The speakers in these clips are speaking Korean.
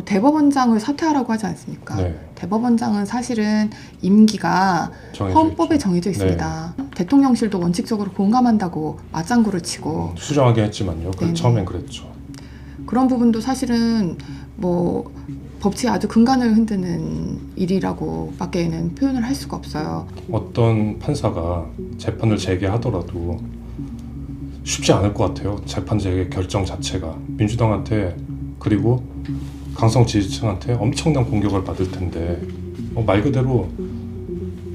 뭐 대법원장을 사퇴하라고 하지 않습니까? 네. 대법원장은 사실은 임기가 정해져 헌법에 있죠. 정해져 있습니다. 대통령실도 원칙적으로 공감한다고 맞장구를 치고 음, 수정하게 했지만요. 그. 처음엔 그랬죠. 그런 부분도 사실은 뭐 법치의 아주 근간을 흔드는 일이라고 밖에는 표현을 할 수가 없어요. 어떤 판사가 재판을 재개하더라도 쉽지 않을 것 같아요. 재판 재개 결정 자체가 민주당한테 그리고 강성 지지층한테 엄청난 공격을 받을 텐데 어, 말 그대로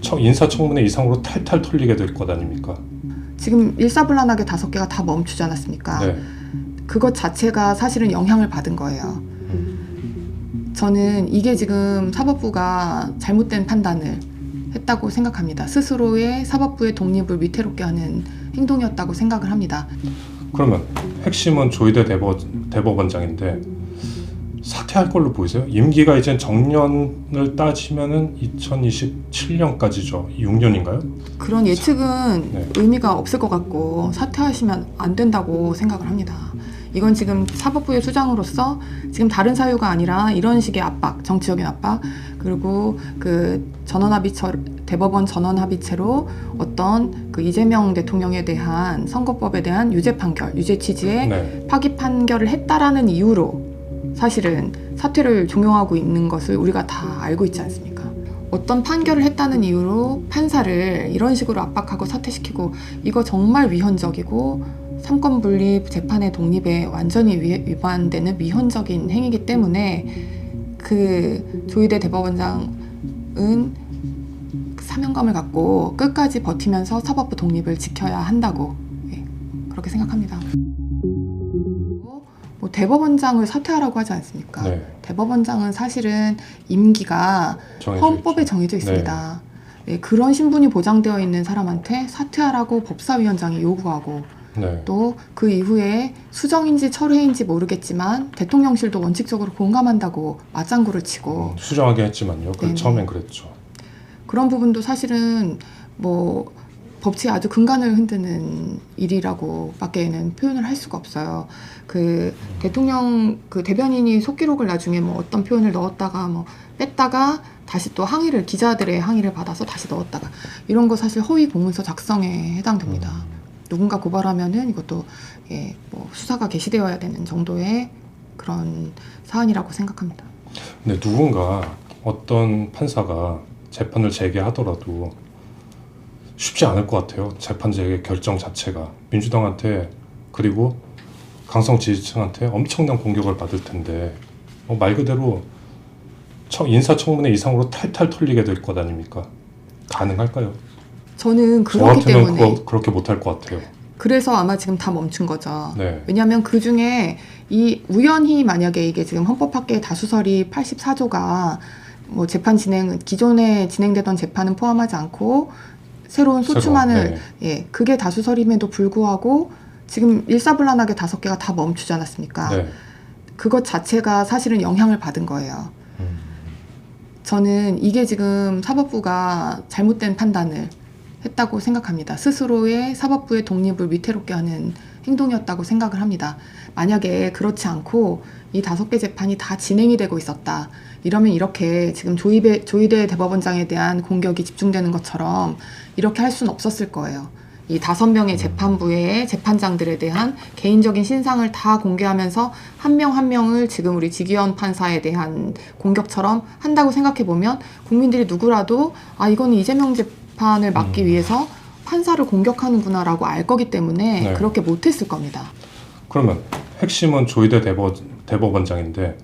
청- 인사청문회 이상으로 탈탈 털리게 될 것 아닙니까? 지금 일사불란하게 다섯 개가 다 멈추지 않았습니까? 네. 그것 자체가 사실은 영향을 받은 거예요. 저는 이게 지금 사법부가 잘못된 판단을 했다고 생각합니다. 스스로의 사법부의 독립을 위태롭게 하는 행동이었다고 생각을 합니다. 그러면 핵심은 조희대 대법, 대법원장인데 사퇴할 걸로 보이세요? 임기가 이제 정년을 따지면은 2027년까지죠. 6년인가요? 그런 예측은 네. 의미가 없을 것 같고 사퇴하시면 안 된다고 생각을 합니다. 이건 지금 사법부의 수장으로서 지금 다른 사유가 아니라 이런 식의 압박, 정치적인 압박, 그리고 그 전원합의체 대법원 전원합의체로 어떤 그 이재명 대통령에 대한 선거법에 대한 유죄 판결, 유죄 취지의 네. 파기 판결을 했다라는 이유로 사실은 사퇴를 종용하고 있는 것을 우리가 다 알고 있지 않습니까? 어떤 판결을 했다는 이유로 판사를 이런 식으로 압박하고 사퇴시키고 이거 정말 위헌적이고 삼권 분립 재판의 독립에 완전히 위, 위반되는 위헌적인 행위이기 때문에 그 조희대 대법원장은 사명감을 갖고 끝까지 버티면서 사법부 독립을 지켜야 한다고 예, 그렇게 생각합니다. 뭐 대법원장을 사퇴하라고 하지 않습니까? 네. 대법원장은 사실은 임기가 정해져 헌법에 있죠. 정해져 있습니다. 네, 그런 신분이 보장되어 있는 사람한테 사퇴하라고 법사위원장이 요구하고 네. 또그 이후에 수정인지 철회인지 모르겠지만 대통령실도 원칙적으로 공감한다고 맞장구를 치고 음, 수정하게 했지만요. 그. 처음엔 그랬죠. 그런 부분도 사실은 뭐 법치의 아주 근간을 흔드는 일이라고밖에는 표현을 할 수가 없어요. 그 대통령 그 대변인이 속기록을 나중에 뭐 어떤 표현을 넣었다가 뭐 뺐다가 다시 또 항의를 기자들의 항의를 받아서 다시 넣었다가 이런 거 사실 허위 공문서 작성에 해당됩니다. 누군가 고발하면은 이것도 예, 뭐 수사가 개시되어야 되는 정도의 그런 사안이라고 생각합니다. 근데 누군가 어떤 판사가 재판을 재개하더라도 쉽지 않을 것 같아요. 재판 재개 결정 자체가 민주당한테 그리고 강성 지지층한테 엄청난 공격을 받을 텐데 어, 말 그대로 청- 인사청문회 이상으로 탈탈 털리게 될 것 아닙니까? 가능할까요? 저는 저 그렇기 때문에 그거, 그렇게 못할 것 같아요. 그래서 아마 지금 다 멈춘 거죠. 네. 왜냐하면 그 중에 이 우연히 만약에 이게 지금 헌법학계 다수설이 84조가 뭐 재판 진행 기존에 진행되던 재판은 포함하지 않고 새로운 소추만을 네. 예 그게 다수설임에도 불구하고 지금 일사불란하게 다섯 개가 다 멈추지 않았습니까? 네. 그것 자체가 사실은 영향을 받은 거예요. 음, 저는 이게 지금 사법부가 잘못된 판단을 했다고 생각합니다. 스스로의 사법부의 독립을 위태롭게 하는 행동이었다고 생각을 합니다. 만약에 그렇지 않고 이 다섯 개 재판이 다 진행이 되고 있었다. 이러면 이렇게 지금 조희대, 조희대 대법원장에 대한 공격이 집중되는 것처럼 이렇게 할 수는 없었을 거예요. 이 다섯 명의 재판부의 재판장들에 대한 개인적인 신상을 다 공개하면서 한 명한 명을 지금 우리 지기현 판사에 대한 공격처럼 한다고 생각해 보면 국민들이 누구라도 아 이거는 이재명 재판을 막기 음. 위해서 판사를 공격하는구나라고 알 거기 때문에 네. 그렇게 못했을 겁니다. 그러면 핵심은 조희대 대법, 대법 원장인데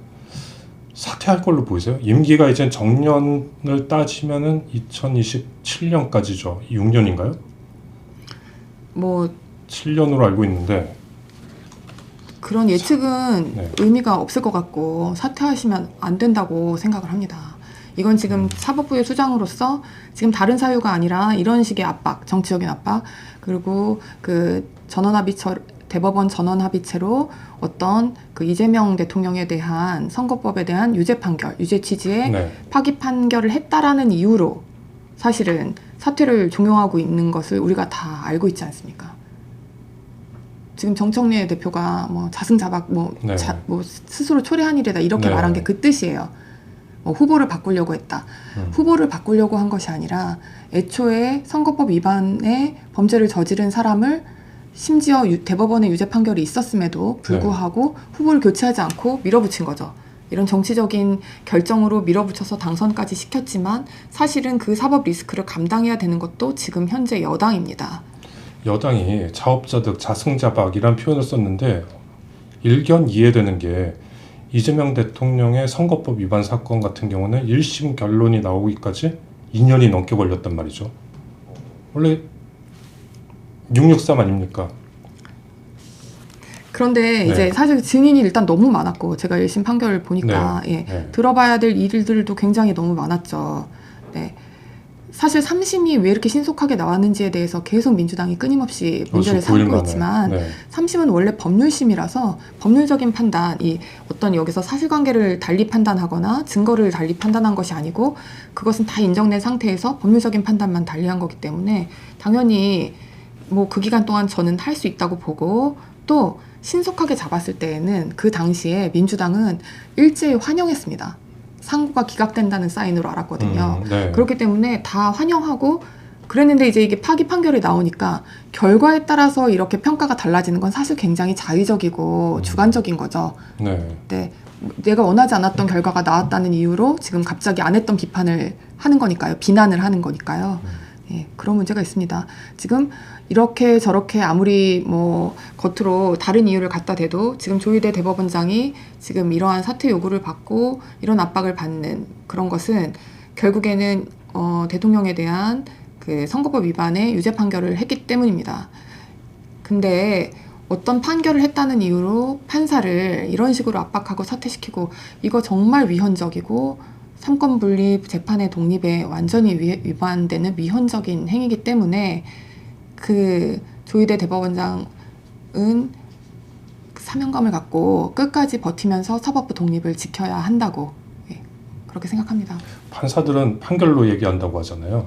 사퇴할 걸로 보이세요? 임기가 이제 정년을 따지면은 2027년까지죠. 6년인가요? 뭐 7년으로 알고 있는데 그런 예측은 네. 의미가 없을 것 같고 사퇴하시면 안 된다고 생각을 합니다. 이건 지금 사법부의 수장으로서 지금 다른 사유가 아니라 이런 식의 압박, 정치적인 압박, 그리고 그 전원합의체 대법원 전원합의체로 어떤 그 이재명 대통령에 대한 선거법에 대한 유죄 판결, 유죄 취지의 네. 파기 판결을 했다라는 이유로 사실은 사퇴를 종용하고 있는 것을 우리가 다 알고 있지 않습니까? 지금 정청래 대표가 뭐 자승자박 뭐, 네. 자- 뭐 스스로 초래한 일이다 이렇게 네. 말한 게 그 뜻이에요. 뭐 후보를 바꾸려고 했다. 음. 후보를 바꾸려고 한 것이 아니라 애초에 선거법 위반의 범죄를 저지른 사람을 심지어 유- 대법원의 유죄 판결이 있었음에도 불구하고 후보를 교체하지 않고 밀어붙인 거죠. 이런 정치적인 결정으로 밀어붙여서 당선까지 시켰지만 사실은 그 사법 리스크를 감당해야 되는 것도 지금 현재 여당입니다. 여당이 자업자득 자승자박이란 표현을 썼는데 일견 이해되는 게 이재명 대통령의 선거법 위반 사건 같은 경우는 1심 결론이 나오기까지 2년이 넘게 걸렸단 말이죠. 원래 663 아닙니까? 그런데 네. 이제 사실 증인이 일단 너무 많았고 제가 1심 판결을 보니까 예, 네. 들어봐야 될 일들도 굉장히 너무 많았죠. 네. 사실 3심이 왜 이렇게 신속하게 나왔는지에 대해서 계속 민주당이 끊임없이 문제를 벌써 9일 삼고. 있지만 네. 3심은 원래 법률심이라서 법률적인 판단, 이 어떤 여기서 사실관계를 달리 판단하거나 증거를 달리 판단한 것이 아니고 그것은 다 인정된 상태에서 법률적인 판단만 달리한 거기 때문에 당연히 뭐 그 기간 동안 저는 할 수 있다고 보고 또 신속하게 잡았을 때에는 그 당시에 민주당은 일제히 환영했습니다. 상고가 기각된다는 사인으로 알았거든요. 음, 네. 그렇기 때문에 다 환영하고 그랬는데 이제 이게 파기 판결이 나오니까 결과에 따라서 이렇게 평가가 달라지는 건 사실 굉장히 자의적이고 음. 주관적인 거죠. 네. 네. 내가 원하지 않았던 결과가 나왔다는 이유로 지금 갑자기 안 했던 비판을 하는 거니까요. 비난을 하는 거니까요. 예, 그런 문제가 있습니다. 지금 이렇게 저렇게 아무리 뭐 겉으로 다른 이유를 갖다 대도 지금 조희대 대법원장이 지금 이러한 사퇴 요구를 받고 이런 압박을 받는 그런 것은 결국에는 어, 대통령에 대한 그 선거법 위반의 유죄 판결을 했기 때문입니다. 근데 어떤 판결을 했다는 이유로 판사를 이런 식으로 압박하고 사퇴시키고 이거 정말 위헌적이고 삼권 분립 재판의 독립에 완전히 위, 위반되는 위헌적인 행위이기 때문에 그 조희대 대법원장은 사명감을 갖고 끝까지 버티면서 사법부 독립을 지켜야 한다고 예, 그렇게 생각합니다. 판사들은 판결로 얘기한다고 하잖아요.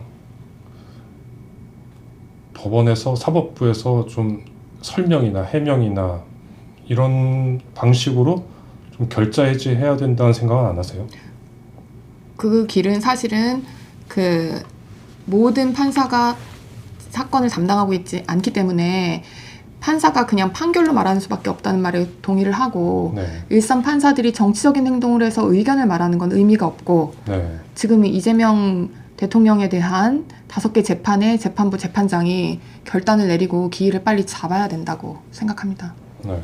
법원에서 사법부에서 좀 설명이나 해명이나 이런 방식으로 좀 결자 해지해야 된다는 생각은 안 하세요? 그 길은 사실은 그 모든 판사가 사건을 담당하고 있지 않기 때문에 판사가 그냥 판결로 말하는 수밖에 없다는 말에 동의를 하고 네. 일선 판사들이 정치적인 행동을 해서 의견을 말하는 건 의미가 없고 네. 지금 이재명 대통령에 대한 다섯 개 재판의 재판부 재판장이 결단을 내리고 기일을 빨리 잡아야 된다고 생각합니다. 네.